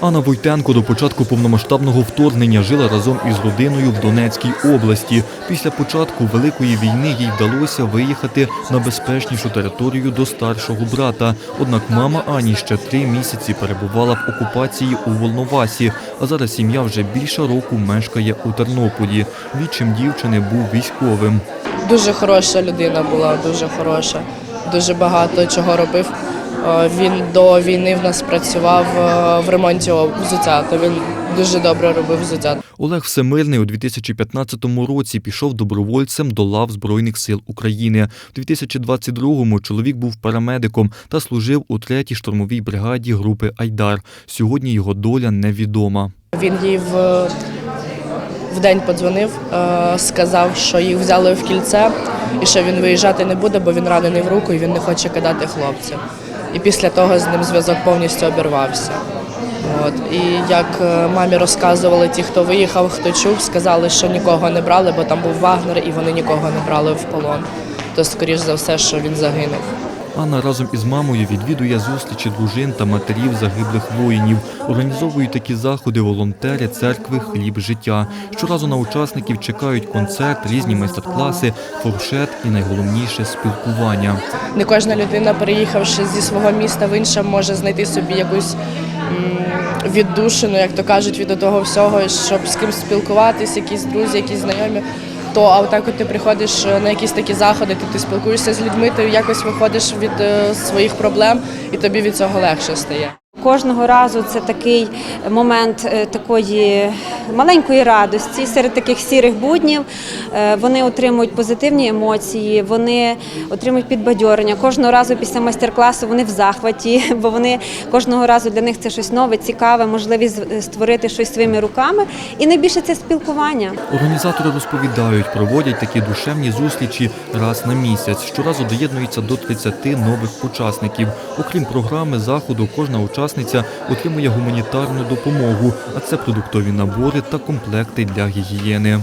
Анна Войтенко до початку повномасштабного вторгнення жила разом із родиною в Донецькій області. Після початку великої війни їй вдалося виїхати на безпечнішу територію до старшого брата. Однак мама Ані ще три місяці перебувала в окупації у Волновасі, а зараз сім'я вже більше року мешкає у Тернополі. Відчим дівчини був військовим. Дуже хороша людина була, дуже хороша. Дуже багато чого робив. Е, Він до війни в нас працював е, в ремонті взуття, то він дуже добре робив взуття. Олег Всемирний у 2015 році пішов добровольцем до лав Збройних сил України. У 2022-му чоловік був парамедиком та служив у 3-й штурмовій бригаді групи Айдар. Сьогодні його доля невідома. Він їй в, в день подзвонив, е, сказав, що їх взяли в кільце і що він виїжджати не буде, бо він ранений в руку і він не хоче кидати хлопця. І після того з ним зв'язок повністю обірвався. От. І як е, мамі розказували ті, хто виїхав, хто чув, сказали, що нікого не брали, бо там був Вагнер і вони нікого не брали в полон. То, скоріш за все, що він загинув. Анна разом із мамою відвідує зустрічі дружин та матерів загиблих воїнів. Організовують такі заходи волонтери церкви Хліб життя. Щоразу на учасників чекають концерт, різні майстер-класи, фуршет і найголовніше спілкування. Не кожна людина, переїхавши зі свого міста в інше, може знайти собі якусь віддушину, як то кажуть, від того всього, щоб з ким спілкуватись, якісь друзі, якісь знайомі. То а отак от ти приходиш е, на якісь такі заходи, то ти спілкуєшся з людьми, ти якось виходиш від е, своїх проблем, і тобі від цього легше стає. Кожного разу це такий момент е, такої маленької радості серед таких сірих буднів. Е, Вони отримують позитивні емоції, вони отримують підбадьорення. Кожного разу після майстер-класу вони в захваті, бо вони кожного разу для них це щось нове, цікаве, можливість створити щось своїми руками. І найбільше це спілкування. Організатори розповідають, проводять такі душевні зустрічі раз на місяць. Щоразу доєднується до 30 нових учасників. Окрім програми заходу, кожна учасниця отримує гуманітарну допомогу, а це продуктові набори та комплекти для гігієни.